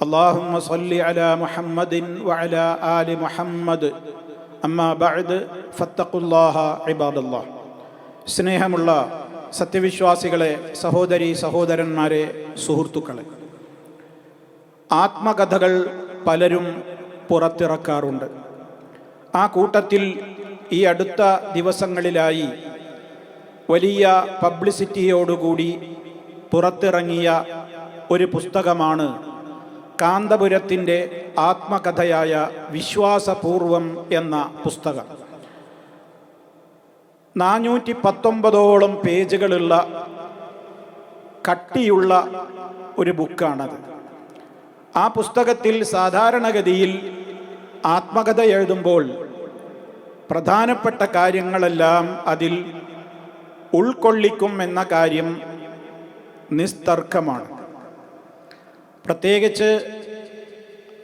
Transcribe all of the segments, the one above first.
اللهم صل على محمد وعلى آل محمد أما بعد فاتقوا الله عباد الله സ്നേഹമുള്ള സത്യവിശ്വാസികളെ സഹോദരി സഹോദരന്മാരെ സുഹൃത്തുക്കളെ ആത്മകഥകൾ പലരും പുറത്തിറക്കാറുണ്ട് ആ കൂട്ടത്തിൽ ഈ അടുത്ത ദിവസങ്ങളിലായി വലിയ പബ്ലിസിറ്റിയോടുകൂടി പുറത്തിറങ്ങിയ ഒരു പുസ്തകമാണ് കാന്തപുരത്തിന്റെ ആത്മകഥയായ വിശ്വാസപൂർവം എന്ന പുസ്തകം. നാനൂറ്റി പത്തൊമ്പതോളം പേജുകളുള്ള കട്ടിയുള്ള ഒരു ബുക്കാണത്. ആ പുസ്തകത്തിൽ സാധാരണഗതിയിൽ ആത്മകഥ എഴുതുമ്പോൾ പ്രധാനപ്പെട്ട കാര്യങ്ങളെല്ലാം അതിൽ ഉൾക്കൊള്ളിക്കും എന്ന കാര്യം നിസ്തർക്കമാണ്. പ്രത്യേകിച്ച്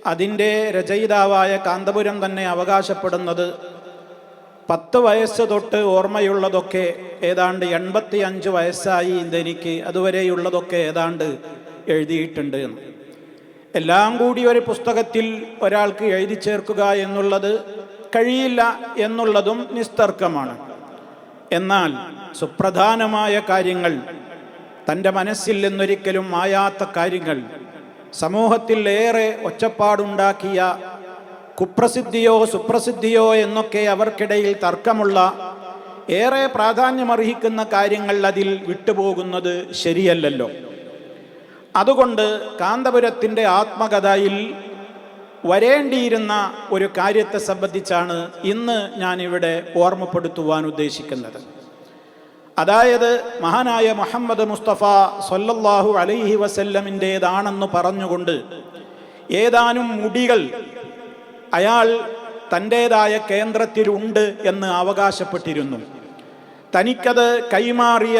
അതിന്റെ രചയിതാവായ കാന്തപുരം തന്നെ അവകാശപ്പെടുന്നത് പത്ത് വയസ്സ് തൊട്ട് ഓർമ്മയുള്ളതൊക്കെ ഏതാണ്ട് എൺപത്തി അഞ്ച് വയസ്സായി ഇതെനിക്ക് അതുവരെയുള്ളതൊക്കെ ഏതാണ്ട് എഴുതിയിട്ടുണ്ട് എന്ന്. എല്ലാം കൂടി ഒരു പുസ്തകത്തിൽ ഒരാൾക്ക് എഴുതി ചേർക്കുക എന്നുള്ളത് കഴിയില്ല എന്നുള്ളതും നിസ്തർക്കമാണ്. എന്നാൽ സുപ്രധാനമായ കാര്യങ്ങൾ തന്റെ മനസ്സിൽ നിന്നൊരിക്കലും മായാത്ത കാര്യങ്ങൾ സമൂഹത്തിൽ ഏറെ ഒച്ചപ്പാടുണ്ടാക്കിയ കുപ്രസിദ്ധിയോ സുപ്രസിദ്ധിയോ എന്നൊക്കെ അവർക്കിടയിൽ തർക്കമുള്ള ഏറെ പ്രാധാന്യമർഹിക്കുന്ന കാര്യങ്ങൾ അതിൽ വിട്ടുപോകുന്നത് ശരിയല്ലല്ലോ. അതുകൊണ്ട് കാന്തപുരത്തിന്റെ ആത്മകഥയിൽ വരേണ്ടിയിരുന്ന ഒരു കാര്യത്തെ സംബന്ധിച്ചാണ് ഇന്ന് ഞാനിവിടെ ഓർമ്മപ്പെടുത്തുവാൻ ഉദ്ദേശിക്കുന്നത്. അതായത് മഹാനായ മുഹമ്മദ് മുസ്തഫ സൊല്ലല്ലാഹു അലൈഹി വസല്ലമിന്റേതാണെന്ന് പറഞ്ഞുകൊണ്ട് ഏതാനും മുടികൾ അയാൾ തന്റേതായ കേന്ദ്രത്തിലുണ്ട് എന്ന് അവകാശപ്പെട്ടിരുന്നു. തനിക്കത് കൈമാറിയ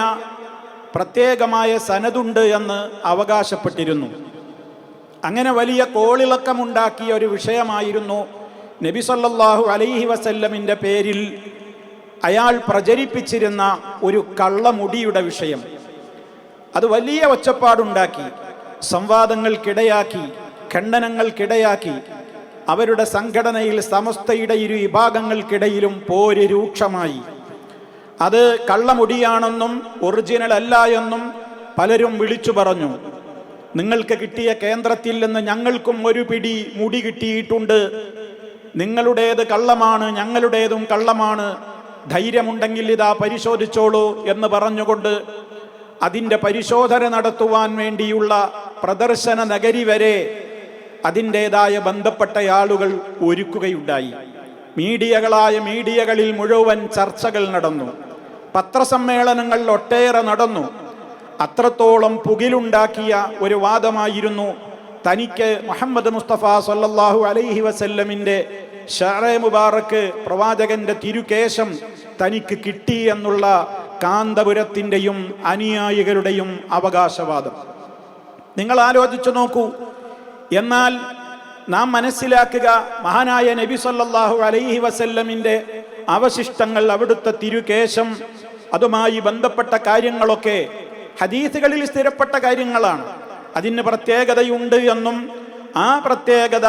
പ്രത്യേകമായ സനതുണ്ട് എന്ന് അവകാശപ്പെട്ടിരുന്നു. അങ്ങനെ വലിയ കോളിളക്കമുണ്ടാക്കിയ ഒരു വിഷയമായിരുന്നു നബി സല്ലല്ലാഹു അലൈഹി വസല്ലമിന്റെ പേരിൽ അയാൾ പ്രചരിപ്പിച്ചിരുന്ന ഒരു കള്ളമുടിയുടെ വിഷയം. അത് വലിയ ഒച്ചപ്പാടുണ്ടാക്കി സംവാദങ്ങൾക്കിടയാക്കി ഖണ്ഡനങ്ങൾക്കിടയാക്കി അവരുടെ സംഘടനയിൽ സമസ്തയുടെ ഇരു വിഭാഗങ്ങൾക്കിടയിലും പോര് രൂക്ഷമായി. അത് കള്ളമുടിയാണെന്നും ഒറിജിനൽ അല്ല എന്നും പലരും വിളിച്ചു പറഞ്ഞു. നിങ്ങൾക്ക് കിട്ടിയ കേന്ദ്രത്തിൽ നിന്ന് ഞങ്ങൾക്കും ഒരു പിടി മുടി കിട്ടിയിട്ടുണ്ട്. നിങ്ങളുടേത് കള്ളമാണ് ഞങ്ങളുടേതും കള്ളമാണ്. ധൈര്യമുണ്ടെങ്കിൽ ഇതാ പരിശോധിച്ചോളൂ എന്ന് പറഞ്ഞുകൊണ്ട് അതിന്റെ പരിശോധന നടത്തുവാൻ വേണ്ടിയുള്ള പ്രദർശന നഗരി വരെ അതിന്റെതായ ബന്ധപ്പെട്ട ആളുകൾ ഒരുക്കുകയുണ്ടായി. മീഡിയകളായ മീഡിയകളിൽ മുഴുവൻ ചർച്ചകൾ നടന്നു. പത്രസമ്മേളനങ്ങൾ ഒട്ടേറെ നടന്നു. അത്രത്തോളം പുകിലുണ്ടാക്കിയ ഒരു വാദമായിരുന്നു തനിക്ക് മുഹമ്മദ് മുസ്തഫ സല്ലാഹു അലൈഹി വസല്ലമിന്റെ ഷാറെ മുബാറക്ക് പ്രവാചകന്റെ തിരുകേശം തനിക്ക് കിട്ടി എന്നുള്ള കാന്തപുരത്തിന്റെയും അനുയായികളുടെയും അവകാശവാദം. നിങ്ങൾ ആലോചിച്ചു നോക്കൂ. എന്നാൽ നാം മനസ്സിലാക്കുക മഹാനായ നബി സല്ലാഹു അലൈഹി വസല്ലമിന്റെ അവശിഷ്ടങ്ങൾ അവിടുത്തെ തിരുകേശം അതുമായി ബന്ധപ്പെട്ട കാര്യങ്ങളൊക്കെ ഹദീസുകളിൽ സ്ഥിരപ്പെട്ട കാര്യങ്ങളാണ്. അതിന് പ്രത്യേകതയുണ്ട് എന്നും ആ പ്രത്യേകത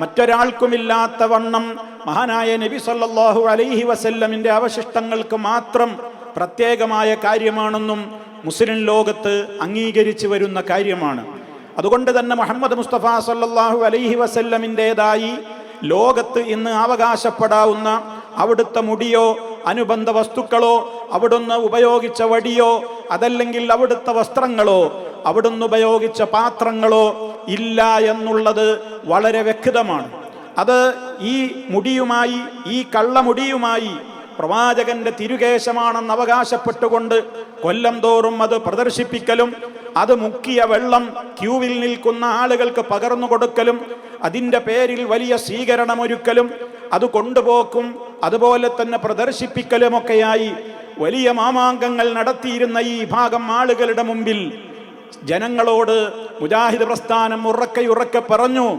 മറ്റൊരാൾക്കുമില്ലാത്ത വണ്ണം മഹാനായ നബി സല്ലാഹു അലൈഹി വസല്ലമിന്റെ അവശിഷ്ടങ്ങൾക്ക് മാത്രം പ്രത്യേകമായ കാര്യമാണെന്നും മുസ്ലിം ലോകത്ത് അംഗീകരിച്ചു വരുന്ന കാര്യമാണ്. അതുകൊണ്ട് തന്നെ മുഹമ്മദ് മുസ്തഫ സല്ലാഹു അലൈഹി വസല്ലമിന്റെതായി ലോകത്ത് ഇന്ന് അവകാശപ്പെടാവുന്ന അവിടുത്തെ മുടിയോ അനുബന്ധ വസ്തുക്കളോ അവിടുന്ന് ഉപയോഗിച്ച വടിയോ അതല്ലെങ്കിൽ അവിടുത്തെ വസ്ത്രങ്ങളോ അവിടുന്ന് ഉപയോഗിച്ച പാത്രങ്ങളോ ഇല്ല എന്നുള്ളത് വളരെ വ്യക്തമാണ്. അത് ഈ മുടിയുമായി ഈ കള്ളമുടിയുമായി പ്രവാചകന്റെ തിരുകേശമാണെന്ന് അവകാശപ്പെട്ടുകൊണ്ട് കൊല്ലം തോറും അത് പ്രദർശിപ്പിക്കലും അത് മുക്കിയ വെള്ളം ക്യൂവിൽ നിൽക്കുന്ന ആളുകൾക്ക് പകർന്നു കൊടുക്കലും അതിന്റെ പേരിൽ വലിയ സ്വീകരണമൊരുക്കലും അത് കൊണ്ടുപോക്കും അതുപോലെ തന്നെ പ്രദർശിപ്പിക്കലുമൊക്കെയായി വലിയ മാമാങ്കങ്ങൾ നടത്തിയിരുന്ന ഈ ഭാഗം ആളുകളുടെ മുമ്പിൽ ജനങ്ങളോട് മുജാഹിദ് പ്രസ്ഥാനം ഉറക്കെ ഉറക്കെ പറഞ്ഞു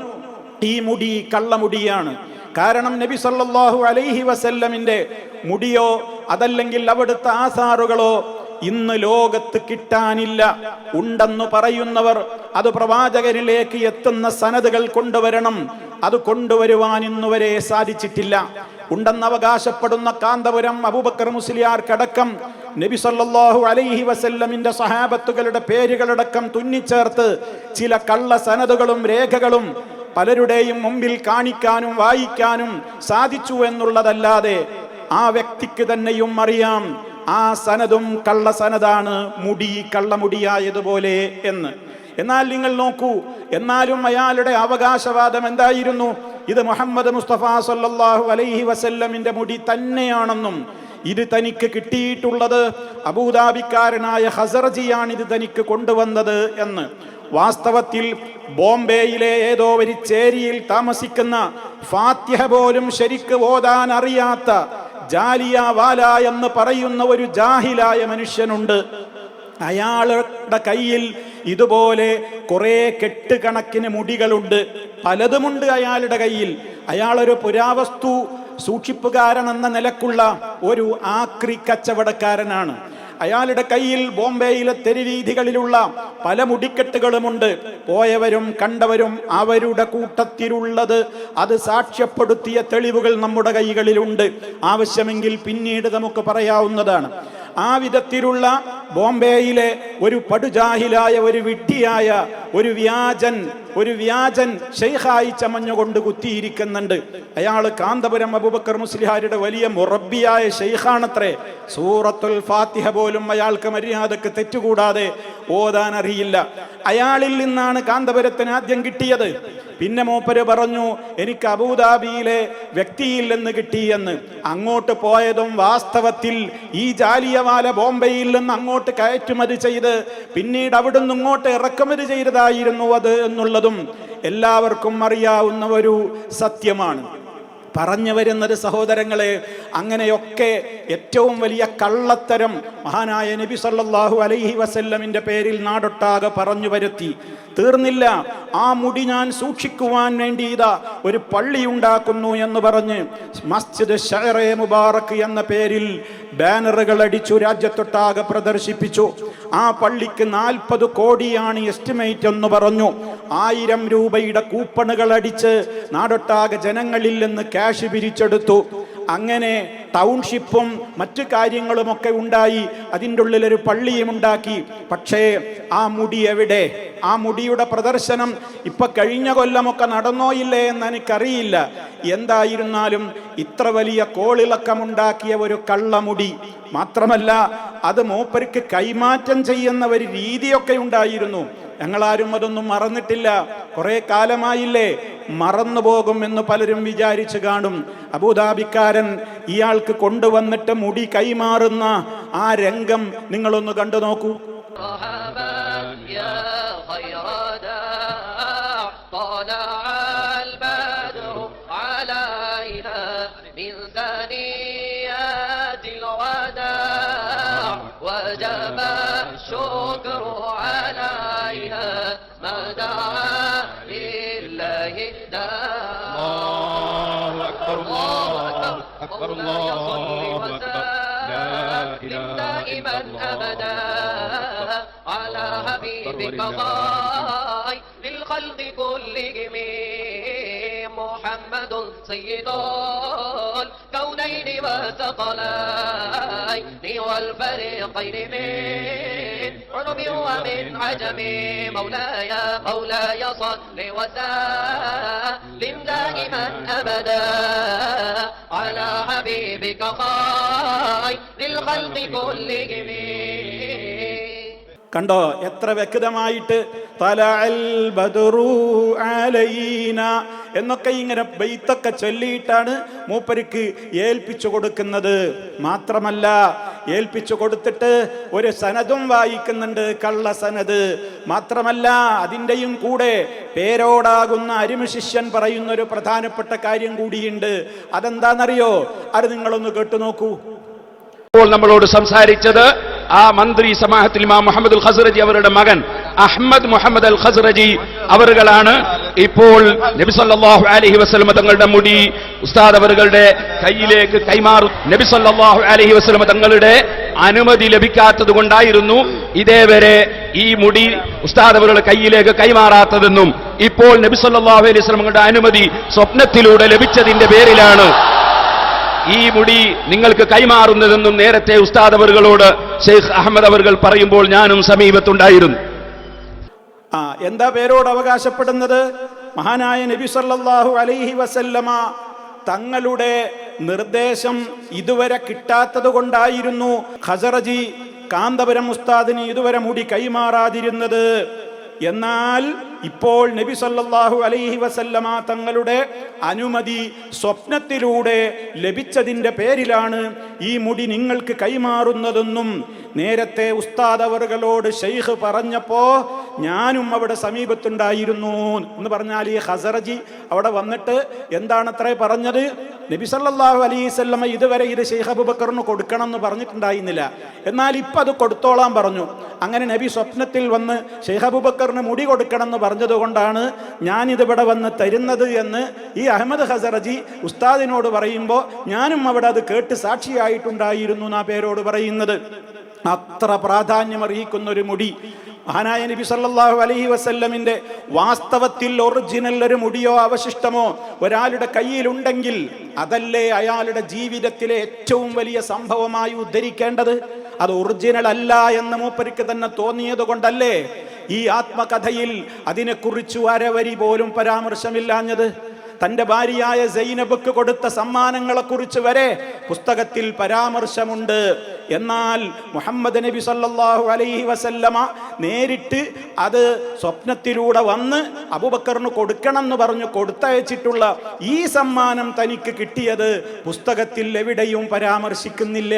ഈ മുടി കള്ളമുടിയാണ് കാരണം നബി സല്ലാഹു അലൈഹി വസല്ലമിന്റെ മുടിയോ അതല്ലെങ്കിൽ അവിടുത്തെ ആസാറുകളോ ഇന്ന് ലോകത്ത് കിട്ടാനില്ല. ഉണ്ടെന്ന് പറയുന്നവർ അത് പ്രവാചകരിലേക്ക് എത്തുന്ന സനതുകൾ കൊണ്ടുവരണം. അത് കൊണ്ടുവരുവാൻ ഇന്നുവരെ സാധിച്ചിട്ടില്ല. ഉണ്ടെന്ന് അവകാശപ്പെടുന്ന കാന്തപുരം അബൂബക്കർ മുസ്ലിയാർക്കടക്കം നബി സല്ലല്ലാഹു അലൈഹി വസല്ലമിന്റെ സഹാബത്തുകളുടെ പേരുകളടക്കം തുന്നിച്ചേർത്ത് ചില കള്ള സനതുകളും രേഖകളും പലരുടെയും മുമ്പിൽ കാണിക്കാനും വായിക്കാനും സാധിച്ചു എന്നുള്ളതല്ലാതെ ആ വ്യക്തിക്ക് തന്നെയും അറിയാം ആ സനതും കള്ള സനതാണ് മുടി കള്ളമുടിയായതുപോലെ എന്ന്. എന്നാൽ നിങ്ങൾ നോക്കൂ എന്നാലും അയാളുടെ അവകാശവാദം എന്തായിരുന്നു? ഇത് മുഹമ്മദ് മുസ്തഫ സല്ലാഹു അലൈഹി വസല്ലമിന്റെ മുടി തന്നെയാണെന്നും ഇത് തനിക്ക് കിട്ടിയിട്ടുള്ളത് അബൂദാബിക്കാരനായ ഹസർജിയാണ് ഇത് തനിക്ക് കൊണ്ടുവന്നത് എന്ന്. വാസ്തവത്തിൽ ബോംബെയിലെ ഏതോ ഒരു ചേരിയിൽ താമസിക്കുന്ന ഫാത്യഹ പോലും ശരിക്ക് ഓതാൻ അറിയാത്ത ജാലിയ വാല എന്ന് പറയുന്ന ഒരു ജാഹിലായ മനുഷ്യനുണ്ട്. അയാളുടെ കയ്യിൽ ഇതുപോലെ കുറെ കെട്ടുകണക്കിന് മുടികളുണ്ട്. പലതുമുണ്ട് അയാളുടെ കയ്യിൽ. അയാളൊരു പുരാവസ്തു സൂക്ഷിപ്പുകാരൻ എന്ന നിലക്കുള്ള ഒരു ആക്രി കച്ചവടക്കാരനാണ്. അയാളുടെ കയ്യിൽ ബോംബെയിലെ തെരുവീഥികളിലുള്ള പല മുടിക്കെട്ടുകളുമുണ്ട്. പോയവരും കണ്ടവരും അവരുടെ കൂട്ടത്തിലുള്ളത് അത് സാക്ഷ്യപ്പെടുത്തിയ തെളിവുകൾ നമ്മുടെ കൈകളിലുണ്ട്. ആവശ്യമെങ്കിൽ പിന്നീട് നമുക്ക് പറയാവുന്നതാണ്. ആ വിധത്തിലുള്ള ബോംബെയിലെ ഒരു പടുജാഹിലായ ഒരു വിട്ടിയായ ഒരു വ്യാജൻ ഒരു വ്യാജൻ ഷെയ്ഖായി ചമഞ്ഞുകൊണ്ട് കുത്തിയിരിക്കുന്നുണ്ട്. അയാൾ കാന്തപുരം അബൂബക്കർ മുസ്ലിഹാരുടെ വലിയ മുറബിയായ ഷെയ്ഖാണത്രേ സൂറത്തുൽ ഫാത്തിഹ പോലും അയാൾക്ക് മര്യാദയ്ക്ക് തെറ്റുകൂടാതെ ഓതാൻ അറിയില്ല. അയാളിൽ നിന്നാണ് കാന്തപുരത്തിന് ആദ്യം കിട്ടിയത്. പിന്നെ മൂപ്പര് പറഞ്ഞു എനിക്ക് അബൂദാബിയിലെ വ്യക്തിയിൽ നിന്ന് കിട്ടിയെന്ന്. അങ്ങോട്ട് പോയതും വാസ്തവത്തിൽ ഈ ജാലിയവാല ബോംബെയിൽ നിന്ന് അങ്ങോട്ട് കയറ്റുമതി ചെയ്ത് പിന്നീട് അവിടുന്ന് ഇങ്ങോട്ട് ഇറക്കുമതി ചെയ്തതായിരുന്നു അത് എന്നുള്ളതും എല്ലാവർക്കും അറിയാവുന്ന ഒരു സത്യമാണ്. പറഞ്ഞു വരുന്നത് സഹോദരങ്ങളെ അങ്ങനെയൊക്കെ ഏറ്റവും വലിയ കള്ളത്തരം മഹാനായ നബി സല്ലാഹു അലൈഹി വസല്ലമിന്റെ പേരിൽ നാടൊട്ടാകെ പറഞ്ഞു വരുത്തി. തീർന്നില്ല. ആ മുടി ഞാൻ സൂക്ഷിക്കുവാൻ വേണ്ടി ഇതാ ഒരു പള്ളി ഉണ്ടാക്കുന്നു എന്ന് പറഞ്ഞ് മസ്ജിദ് ഷഹറെ മുബാറക് എന്ന പേരിൽ ബാനറുകൾ അടിച്ചു രാജ്യത്തൊട്ടാകെ പ്രദർശിപ്പിച്ചു. ആ പള്ളിക്ക് നാൽപ്പത് കോടിയാണ് എസ്റ്റിമേറ്റ് എന്ന് പറഞ്ഞു. ആയിരം രൂപയുടെ കൂപ്പണുകൾ അടിച്ച് നാടൊട്ടാകെ ജനങ്ങളിൽ നിന്ന് ക്യാഷ് പിരിച്ചെടുത്തു. അങ്ങനെ ടൗൺഷിപ്പും മറ്റു കാര്യങ്ങളുമൊക്കെ ഉണ്ടായി. അതിന്റെ ഉള്ളിലൊരു പള്ളിയും ഉണ്ടാക്കി. പക്ഷേ ആ മുടി എവിടെ? ആ മുടിയുടെ പ്രദർശനം ഇപ്പൊ കഴിഞ്ഞ കൊല്ലമൊക്കെ നടന്നോ ഇല്ലേ എന്ന് എനിക്കറിയില്ല. എന്തായിരുന്നാലും ഇത്ര വലിയ കോളിളക്കമുണ്ടാക്കിയ ഒരു കള്ളമുടി മാത്രമല്ല അത് മൂപ്പർക്ക് കൈമാറ്റം ചെയ്യുന്ന ഒരു രീതിയൊക്കെ ഉണ്ടായിരുന്നു. ഞങ്ങളാരും അതൊന്നും മറന്നിട്ടില്ല. കുറെ കാലമായില്ലേ മറന്നു പോകും എന്ന് പലരും വിചാരിച്ചു കാണും. അബൂദാബിക്കാരൻ ഇയാൾക്ക് കൊണ്ടുവന്നിട്ട് മുടി കൈമാറുന്ന ആ രംഗം നിങ്ങളൊന്ന് കണ്ടു നോക്കൂ. ربنا على حبيبك ضاي نعم. للخلق كلهم. محمد سيد الكونين والثقلين والفريقين من علم ومن عجم. مولاي مولاي صل وسلم دائما أبدا على حبيبك خير للخلق كلهم. കണ്ടോ? എത്ര വ്യക്തമായിട്ട്? എന്നൊക്കെ ഇങ്ങനെ ബെയ്ത്തൊക്കെ ചൊല്ലിയിട്ടാണ് മൂപ്പർക്ക് ഏൽപ്പിച്ചു കൊടുക്കുന്നത്. മാത്രമല്ല ഏൽപ്പിച്ചു കൊടുത്തിട്ട് ഒരു സനതും വായിക്കുന്നുണ്ട് കള്ള സനത് മാത്രമല്ല അതിന്റെയും കൂടെ പേരോടാകുന്ന അരിമ ശിഷ്യൻ പറയുന്ന ഒരു പ്രധാനപ്പെട്ട കാര്യം കൂടിയുണ്ട്. അതെന്താണെന്നറിയോ അത് നിങ്ങളൊന്ന് കേട്ടു നോക്കൂ. നമ്മളോട് സംസാരിച്ചത് ആ മന്ത്രി സമാഹത്തിൽ ഇമാം മുഹമ്മദ് അൽ ഖസ്റജി അവരുടെ മകൻ അഹമ്മദ് മുഹമ്മദ് അൽ ഖസ്റജി അവറുകളാണ് ഇപ്പോൾ നബി സല്ലല്ലാഹു അലൈഹി വസല്ലമ തങ്ങളുടെ മുടി ഉസ്താദ് അവറുകളുടെ കയ്യിലേക്ക് കൈമാറും. നബി സല്ലല്ലാഹു അലൈഹി വസല്ലമ തങ്ങളുടെ അനുമതി ലഭിക്കാത്തത് കൊണ്ടായിരുന്നു ഇതേവരെ ഈ മുടി ഉസ്താദ് അവരുടെ കയ്യിലേക്ക് കൈമാറാത്തതെന്നും ഇപ്പോൾ നബി സല്ലല്ലാഹു അലൈഹി വസ്ലമങ്ങളുടെ അനുമതി സ്വപ്നത്തിലൂടെ ലഭിച്ചതിന്റെ പേരിലാണ് ഈ മുടി നിങ്ങൾക്ക് കൈമാറുന്നതെന്നും നേരത്തെ ഉസ്താദ് അവറുകളോട് ഷെയ്ഖ് അഹമ്മദ് അവർകൾ പറയുമ്പോൾ ഞാനും സമീപത്തുണ്ടായിരുന്നു. ആ എന്താ പേരോട് അവകാശപ്പെടുന്നത്? മഹാനായ നബി സല്ലല്ലാഹു അലൈഹി വസല്ലമ തങ്ങളുടെ നിർദ്ദേശം ഇതുവരെ കിട്ടാത്തത് കൊണ്ടായിരുന്നു ഖസറജി കാന്തപുരം ഉസ്താദിന് ഇതുവരെ മുടി കൈമാറാതിരുന്നത്. എന്നാൽ ഇപ്പോൾ നബി സല്ലാഹു അലൈഹി വസല്ലമ തങ്ങളുടെ അനുമതി സ്വപ്നത്തിലൂടെ ലഭിച്ചതിന്റെ പേരിലാണ് ഈ മുടി നിങ്ങൾക്ക് കൈമാറുന്നതെന്നും നേരത്തെ ഉസ്താദ് അവറുകളോട് ഷെയ്ഖ് പറഞ്ഞപ്പോ ഞാനും അവിടെ സമീപത്തുണ്ടായിരുന്നു എന്ന് പറഞ്ഞാൽ ഈ ഹസറജി അവിടെ വന്നിട്ട് എന്താണത്രേ പറഞ്ഞത്? നബി സല്ലല്ലാഹു അലൈഹി സ്വല്ലമ ഇതുവരെ ഇത് ഷെയ്ഖ് അബുബക്കറിന് കൊടുക്കണം എന്ന് പറഞ്ഞിട്ടുണ്ടായിരുന്നില്ല. എന്നാൽ ഇപ്പം അത് കൊടുത്തോളാൻ പറഞ്ഞു. അങ്ങനെ നബി സ്വപ്നത്തിൽ വന്ന് ഷെയ്ഖ് അബുബക്കറിന് മുടി കൊടുക്കണം എന്ന് പറഞ്ഞതുകൊണ്ടാണ് ഞാനിതിവിടെ വന്ന് തരുന്നത് എന്ന് ഈ അഹമ്മദ് ഹസറജി ഉസ്താദിനോട് പറയുമ്പോൾ ഞാനും അവിടെ അത് കേട്ട് സാക്ഷിയായിട്ടുണ്ടായിരുന്നു എന്നാ പേരോട് പറയുന്നത്. അത്ര പ്രാധാന്യം അർഹിക്കുന്ന ഒരു മുടി. മഹാനായ നബി സല്ലല്ലാഹു അലൈഹി വസല്ലമിന്റെ വാസ്തവത്തിൽ ഒറിജിനൽ ഒരു മുടിയോ അവശിഷ്ടമോ ഒരാളുടെ കയ്യിലുണ്ടെങ്കിൽ അതല്ലേ അയാളുടെ ജീവിതത്തിലെ ഏറ്റവും വലിയ സംഭവമായി ഉദ്ധരിക്കേണ്ടത്? അത് ഒറിജിനൽ അല്ല എന്ന് മൂപ്പരിക്ക് തന്നെ തോന്നിയത് കൊണ്ടല്ലേ ഈ ആത്മകഥയിൽ അതിനെക്കുറിച്ച് വരവരി പോലും പരാമർശമില്ലാഞ്ഞത്? തന്റെ ഭാര്യയായ സൈനബക്ക് കൊടുത്ത സമ്മാനങ്ങളെക്കുറിച്ച് വരെ പുസ്തകത്തിൽ പരാമർശമുണ്ട്. എന്നാൽ മുഹമ്മദ് നബി സല്ലാഹു അലൈഹി വസല്ലമ നേരിട്ട് അത് സ്വപ്നത്തിലൂടെ വന്ന് അബുബക്കറിന് കൊടുക്കണം എന്ന് പറഞ്ഞു കൊടുത്തയച്ചിട്ടുള്ള ഈ സമ്മാനം തനിക്ക് കിട്ടിയത് പുസ്തകത്തിൽ എവിടെയും പരാമർശിക്കുന്നില്ല.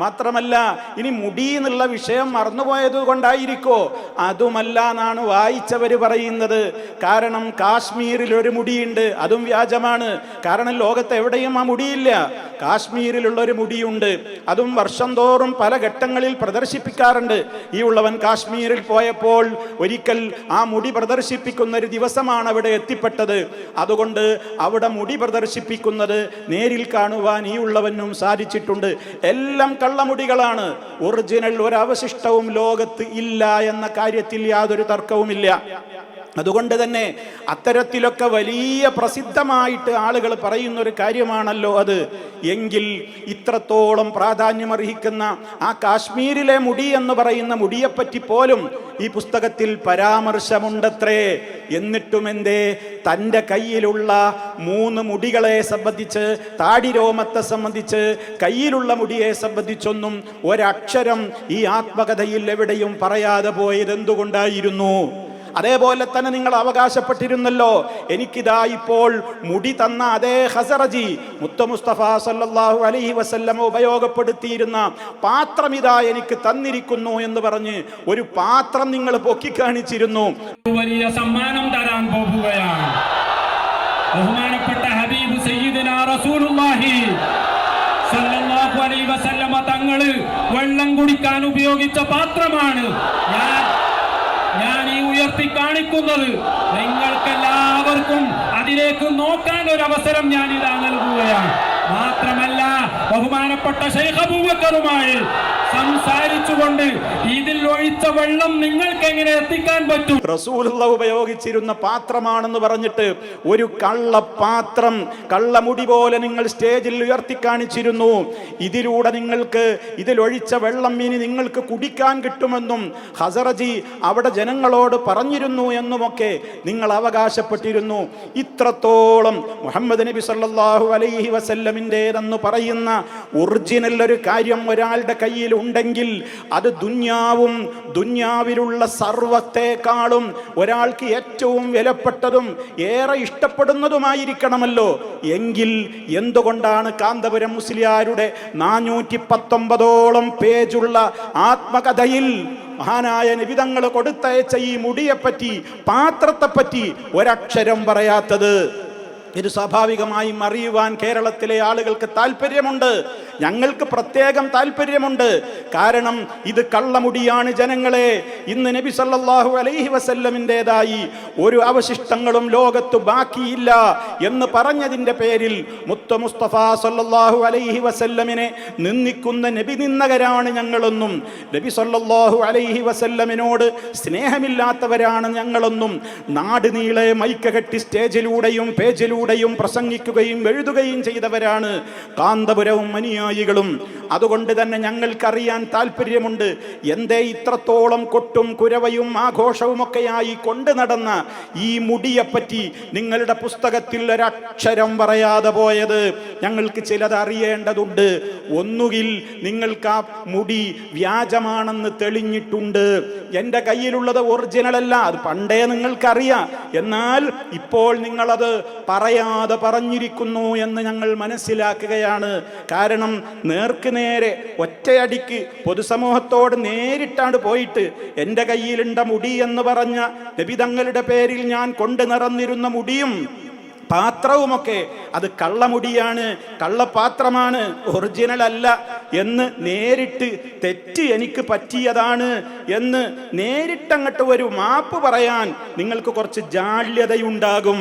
മാത്രമല്ല ഇനി മുടി എന്നുള്ള വിഷയം മറന്നുപോയത് കൊണ്ടായിരിക്കോ? അതുമല്ല എന്നാണ് വായിച്ചവർ പറയുന്നത്. കാരണം കാശ്മീരിൽ ഒരു മുടിയുണ്ട് അതും വ്യാജമാണ്. കാരണം ലോകത്ത് എവിടെയും ആ മുടിയില്ല. കാശ്മീരിലുള്ള ഒരു മുടിയുണ്ട് അതും വർഷം തോറും പല ഘട്ടങ്ങളിൽ പ്രദർശിപ്പിക്കാറുണ്ട്. ഈ ഉള്ളവൻ കാശ്മീരിൽ പോയപ്പോൾ ഒരിക്കൽ ആ മുടി പ്രദർശിപ്പിക്കുന്ന ഒരു ദിവസമാണ് അവിടെ എത്തിപ്പെട്ടത്. അതുകൊണ്ട് അവിടെ മുടി പ്രദർശിപ്പിക്കുന്നത് നേരിൽ കാണുവാൻ ഈ ഉള്ളവനും സാധിച്ചിട്ടുണ്ട്. എല്ലാം കള്ളമുടികളാണ്. ഒറിജിനൽ ഒരവശിഷ്ടവും ലോകത്ത് ഇല്ല എന്ന കാര്യത്തിൽ യാതൊരു തർക്കവുമില്ല. അതുകൊണ്ട് തന്നെ അത്തരത്തിലൊക്കെ വലിയ പ്രസിദ്ധമായിട്ട് ആളുകൾ പറയുന്ന ഒരു കാര്യമാണല്ലോ അത്. എങ്കിൽ ഇത്രത്തോളം പ്രാധാന്യമർഹിക്കുന്ന ആ കാശ്മീരിലെ മുടി എന്ന് പറയുന്ന മുടിയെപ്പറ്റി പോലും ഈ പുസ്തകത്തിൽ പരാമർശമുണ്ടത്രേ. എന്നിട്ടും എന്തേ? തന്റെ കയ്യിലുള്ള മൂന്ന് മുടികളെ സംബന്ധിച്ച് താടിരോമത്തെ സംബന്ധിച്ച് കയ്യിലുള്ള മുടിയെ സംബന്ധിച്ചൊന്നും ഒരക്ഷരം ഈ ആത്മകഥയിൽ എവിടെയും പറയാതെ പോയത് എന്തുകൊണ്ടായിരുന്നു അതേപോലെ തന്നെ നിങ്ങൾ അവകാശപ്പെട്ടിരുന്നല്ലോ. എനിക്കിതാ ഇപ്പോൾ മുടി തന്ന അതേ ഹസറജി മുത്ത മുസ്തഫ സല്ലല്ലാഹു അലൈഹി വസല്ലമ ഉപയോഗപ്പെടുത്തിയിരുന്ന പാത്രം ഇതാ എനിക്ക് തന്നിരിക്കുന്നു എന്ന് പറഞ്ഞ് ഒരു പാത്രം നിങ്ങൾ പൊക്കിക്കാണിച്ചിരുന്നു വലിയ സമ്മാനം തരാൻ പോകുകയാണ്. ബഹുമാനപ്പെട്ട ഹബീബ് സയ്യിദിന റസൂലുള്ളാഹി സല്ലല്ലാഹു അലൈഹി വസല്ലമ തങ്ങൾ വെള്ളം കുടിക്കാൻ ഉപയോഗിച്ച പാത്രമാണ്. ഞാൻ ഉയർത്തി കാണിക്കുന്നത് നിങ്ങൾക്കെല്ലാവർക്കും അതിലേക്ക് നോക്കാൻ ഒരു അവസരം ഞാൻ ഇതാ നൽകുകയാണ്. മാത്രമല്ല ബഹുമാനപ്പെട്ട ശൈഖ് അബൂബക്കറുമായി സംസാരിച്ചുകൊണ്ട് ഇതിൽ ഒഴിച്ച വെള്ളം നിങ്ങൾക്ക് എങ്ങനെ എത്തിക്കാൻ പറ്റും? റസൂലുള്ള ഉപയോഗിച്ചിരുന്ന പാത്രമാണെന്ന് പറഞ്ഞിട്ട് ഒരു കള്ളപാത്രം കള്ളമുടി പോലെ നിങ്ങൾ സ്റ്റേജിൽ ഉയർത്തി കാണിച്ചിരുന്നു. ഇതിലൂടെ നിങ്ങൾക്ക് ഇതിലൊഴിച്ച വെള്ളം ഇനി നിങ്ങൾക്ക് കുടിക്കാൻ കിട്ടുമെന്നും ഹസറജി അവിടെ ജനങ്ങളോട് പറഞ്ഞിരുന്നു എന്നുമൊക്കെ നിങ്ങൾ അവകാശപ്പെട്ടിരുന്നു. ഇത്രത്തോളം മുഹമ്മദ് നബി സല്ലാഹു അലൈഹി വസല്ലമിന്റെതെന്ന് പറയുന്ന ഒറിജിനൽ ഒരു കാര്യം ഒരാളുടെ കയ്യിൽ ഉണ്ടെങ്കിൽ അത് ദുന്യാവും. ദുന്യാവിലുള്ള സർവത്തെക്കാളും ഒരാൾക്ക് ഏറ്റവും വിലപ്പെട്ടതും ഏറെ ഇഷ്ടപ്പെടുന്നതുമായിരിക്കണമല്ലോ. എങ്കിൽ എന്തുകൊണ്ടാണ് കാന്തപുരം മുസ്ലിയാരുടെ നാനൂറ്റി പത്തൊമ്പതോളം പേജുള്ള ആത്മകഥയിൽ മഹാനായ നിബിതങ്ങൾ കൊടുത്തയച്ച ഈ മുടിയെപ്പറ്റി പാത്രത്തെപ്പറ്റി ഒരക്ഷരം പറയാത്തത് ഇത് സ്വാഭാവികമായും അറിയുവാൻ കേരളത്തിലെ ആളുകൾക്ക് താല്പര്യമുണ്ട് ഞങ്ങൾക്ക് പ്രത്യേകം താല്പര്യമുണ്ട് കാരണം ഇത് കള്ളമുടിയാണ് ജനങ്ങളെ. ഇന്ന് നബി സല്ലാഹു അലൈഹി വസല്ലമിന്റെതായി ഒരു അവശിഷ്ടങ്ങളും ലോകത്ത് ബാക്കിയില്ല എന്ന് പറഞ്ഞതിന്റെ പേരിൽ മുത്ത മുസ്തഫ സല്ലാഹു അലൈഹി വസല്ലമിനെ നിന്ദിക്കുന്ന നബി നിന്നകരാണ് ഞങ്ങളെന്നും. നബി സല്ലാഹു അലൈഹി വസല്ലമിനോട് സ്നേഹമില്ലാത്തവരാണ് ഞങ്ങളെന്നും. നാട് നീളെ മൈക്ക് കെട്ടി സ്റ്റേജിലൂടെയും പേജിലൂടെയും പ്രസംഗിക്കുകയും എഴുതുകയും ചെയ്തവരാണ് കാന്തപുരവും അനുയായികളും. അതുകൊണ്ട് തന്നെ ഞങ്ങൾക്കറിയാൻ താല്പര്യമുണ്ട് എന്തേ ഇത്രത്തോളം കൊട്ടും കുരവയും ആഘോഷവും ഒക്കെയായി കൊണ്ടു നടന്ന ഈ മുടിയെപ്പറ്റി നിങ്ങളുടെ പുസ്തകത്തിൽ ഒരക്ഷരം പറയാതെ പോയത് ഞങ്ങൾക്ക് ചിലതറിയേണ്ടതുണ്ട് ഒന്നുകിൽ നിങ്ങൾക്ക് ആ മുടി വ്യാജമാണെന്ന് തെളിഞ്ഞിട്ടുണ്ട്. എന്റെ കയ്യിലുള്ളത് ഒറിജിനൽ അല്ല. അത് പണ്ടേ നിങ്ങൾക്കറിയാം. എന്നാൽ ഇപ്പോൾ നിങ്ങളത് പറയാതെ പറഞ്ഞിരിക്കുന്നു എന്ന് ഞങ്ങൾ മനസ്സിലാക്കുകയാണ്. കാരണം നേർക്ക് നേരെ ഒറ്റയടിക്ക് പൊതുസമൂഹത്തോട് നേരിട്ടാണ് പോയിട്ട് എന്റെ കയ്യിലുണ്ട മുടി എന്ന് പറഞ്ഞ നബിതങ്ങളുടെ പേരിൽ ഞാൻ കൊണ്ടു നിറന്നിരുന്ന മുടിയും പാത്രവുമൊക്കെ അത് കള്ളമുടിയാണ് കള്ളപാത്രമാണ് ഒറിജിനൽ അല്ല എന്ന് നേരിട്ട് തെറ്റ് എനിക്ക് പറ്റിയതാണ് എന്ന് നേരിട്ടങ്ങട്ട് ഒരു മാപ്പ് പറയാൻ നിങ്ങൾക്ക് കുറച്ച് ജാള്യതയുണ്ടാകും.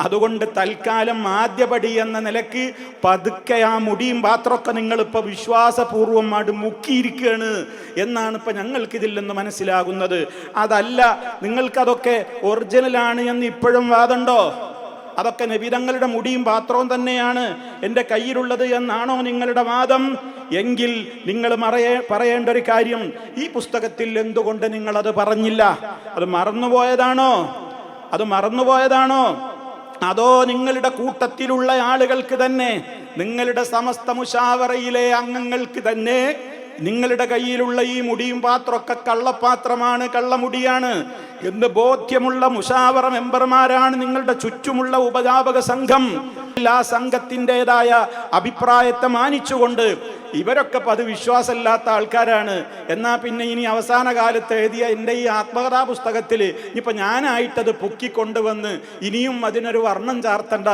അതുകൊണ്ട് തൽക്കാലം ആദ്യപടി എന്ന നിലയ്ക്ക് പതുക്കെ ആ മുടിയും പാത്രമൊക്കെ നിങ്ങളിപ്പോൾ വിശ്വാസപൂർവം അത് മുക്കിയിരിക്കുകയാണ് എന്നാണ് ഇപ്പം ഞങ്ങൾക്കിതിൽ നിന്ന് മനസ്സിലാകുന്നത്. അതല്ല നിങ്ങൾക്കതൊക്കെ ഒറിജിനലാണ് എന്ന് ഇപ്പോഴും വാദമുണ്ടോ? അതൊക്കെ നബിതങ്ങളുടെ മുടിയും പാത്രവും തന്നെയാണ് എന്റെ കയ്യിലുള്ളത് എന്നാണോ നിങ്ങളുടെ വാദം? എങ്കിൽ നിങ്ങൾ മറയേ പറയേണ്ട ഒരു കാര്യം ഈ പുസ്തകത്തിൽ എന്തുകൊണ്ട് നിങ്ങളത് പറഞ്ഞില്ല? അത് മറന്നുപോയതാണോ? അത് മറന്നുപോയതാണോ? അതോ നിങ്ങളുടെ കൂട്ടത്തിലുള്ള ആളുകൾക്ക് തന്നെ നിങ്ങളുടെ സമസ്ത മുഷാവറയിലെ അംഗങ്ങൾക്ക് തന്നെ നിങ്ങളുടെ കയ്യിലുള്ള ഈ മുടിയും പാത്രമൊക്കെ കള്ളപ്പാത്രമാണ് കള്ളമുടിയാണ് എന്ന് ബോധ്യമുള്ള മുഷാവറ മെമ്പർമാരാണ് നിങ്ങളുടെ ചുറ്റുമുള്ള ഉപജാപക സംഘം. ആ സംഘത്തിന്റെതായ അഭിപ്രായത്തെ മാനിച്ചുകൊണ്ട് ഇവരൊക്കെ അത് വിശ്വാസമില്ലാത്ത ആൾക്കാരാണ്. എന്നാൽ പിന്നെ ഇനി അവസാന കാലത്ത് എഴുതിയ എന്റെ ഈ ആത്മകഥാ പുസ്തകത്തിൽ ഇപ്പം ഞാനായിട്ടത് പൊക്കിക്കൊണ്ടുവന്ന് ഇനിയും അതിനൊരു വർണം ചാർത്തണ്ട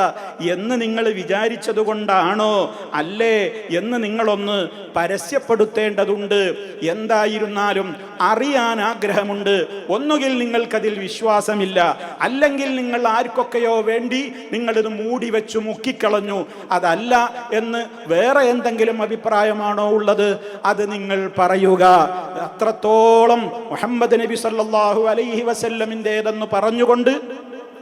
എന്ന് നിങ്ങൾ വിചാരിച്ചത് കൊണ്ടാണോ? അല്ലേ? എന്ന് നിങ്ങളൊന്ന് പരസ്യപ്പെടുത്തേണ്ടതുണ്ട്. എന്തായിരുന്നാലും അറിയാൻ ആഗ്രഹമുണ്ട്. ഒന്നുകിൽ നിങ്ങൾക്കതിൽ വിശ്വാസമില്ല. അല്ലെങ്കിൽ നിങ്ങൾ ആർക്കൊക്കെയോ വേണ്ടി നിങ്ങളിത് മൂടി വെച്ചു മുക്കിക്കളഞ്ഞു അതല്ല എന്ന് വേറെ എന്തെങ്കിലും അഭിപ്രായമാണോ ഉള്ളത്? അത് നിങ്ങൾ പറയുക. അത്രത്തോളം മുഹമ്മദ് നബി സല്ലാഹു അലൈഹി വസല്ലമിന്റെതെന്ന് പറഞ്ഞുകൊണ്ട്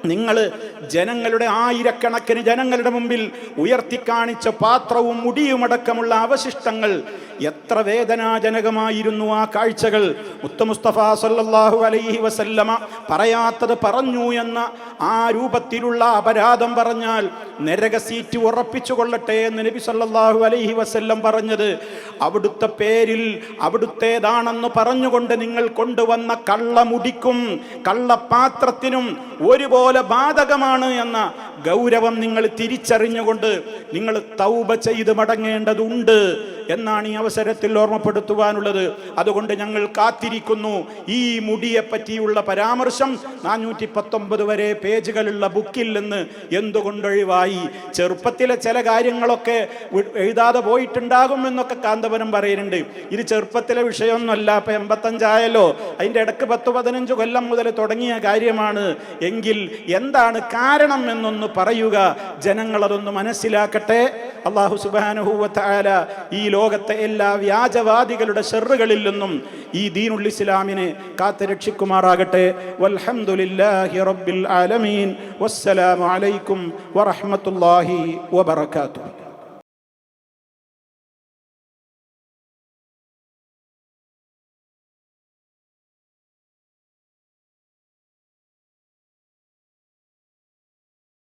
നിങ്ങൾ ജനങ്ങളുടെ ആയിരക്കണക്കിന് ജനങ്ങളുടെ മുമ്പിൽ ഉയർത്തിക്കാണിച്ച പാത്രവും മുടിയുമടക്കമുള്ള അവശിഷ്ടങ്ങൾ എത്ര വേദനാജനകമായിരുന്നു ആ കാഴ്ചകൾ. മുത്തമുസ്തഫ സല്ലാഹു അലൈഹി വസല്ലമ പറയാത്തത് പറഞ്ഞു എന്ന ആ രൂപത്തിലുള്ള അപരാധം പറഞ്ഞാൽ നരക സീറ്റ് ഉറപ്പിച്ചു കൊള്ളട്ടെ എന്ന് നബി സല്ലാഹു അലൈഹി വസല്ലം പറഞ്ഞത്. അവിടുത്തെ പേരിൽ അവിടുത്തേതാണെന്ന് പറഞ്ഞുകൊണ്ട് നിങ്ങൾ കൊണ്ടുവന്ന കള്ളമുടിക്കും കള്ളപാത്രത്തിനും ഒരുപോലെ ബാധകമാണ് എന്ന ഗൗരവം നിങ്ങൾ തിരിച്ചറിഞ്ഞുകൊണ്ട് നിങ്ങൾ തൗബ ചെയ്ത് മടങ്ങേണ്ടതുണ്ട്. എന്നാണ് ഈ അവസരത്തിൽ ഓർമ്മപ്പെടുത്തുവാനുള്ളത്. അതുകൊണ്ട് ഞങ്ങൾ കാത്തിരിക്കുന്നു. ഈ മുടിയെ പറ്റിയുള്ള പരാമർശം നാനൂറ്റി പത്തൊമ്പത് വരെ പേജുകളുള്ള ബുക്കിൽ നിന്ന് എന്തുകൊണ്ടൊഴിവായി? ചെറുപ്പത്തിലെ ചില കാര്യങ്ങളൊക്കെ എഴുതാതെ പോയിട്ടുണ്ടാകും എന്നൊക്കെ കാന്തപുരം പറയുന്നുണ്ട്. ഇത് ചെറുപ്പത്തിലെ വിഷയമൊന്നുമല്ല ഇപ്പൊ എൺപത്തഞ്ചായാലോ അതിന്റെ ഇടയ്ക്ക് പത്ത് പതിനഞ്ച് കൊല്ലം മുതൽ തുടങ്ങിയ കാര്യമാണ്. എങ്കിൽ എന്താണ് കാരണം എന്നൊന്ന് പറയുക. ജനങ്ങൾ അതൊന്ന് മനസ്സിലാക്കട്ടെ. അള്ളാഹു സുബാനുഹൂവത്തായ ഈ ലോകത്തെ എല്ലാ വ്യാജവാദികളുടെ ഷെറുകളിൽ നിന്നും ഈ ദീനുൽ ഇസ്ലാമിനെ കാത്തു രക്ഷിക്കുമാറാകട്ടെ. വൽഹംദുലില്ലാഹി റബ്ബിൽ ആലമീൻ. വസ്സലാമു അലൈക്കും വറഹ്മത്തുള്ളാഹി വബറകാതുഹു.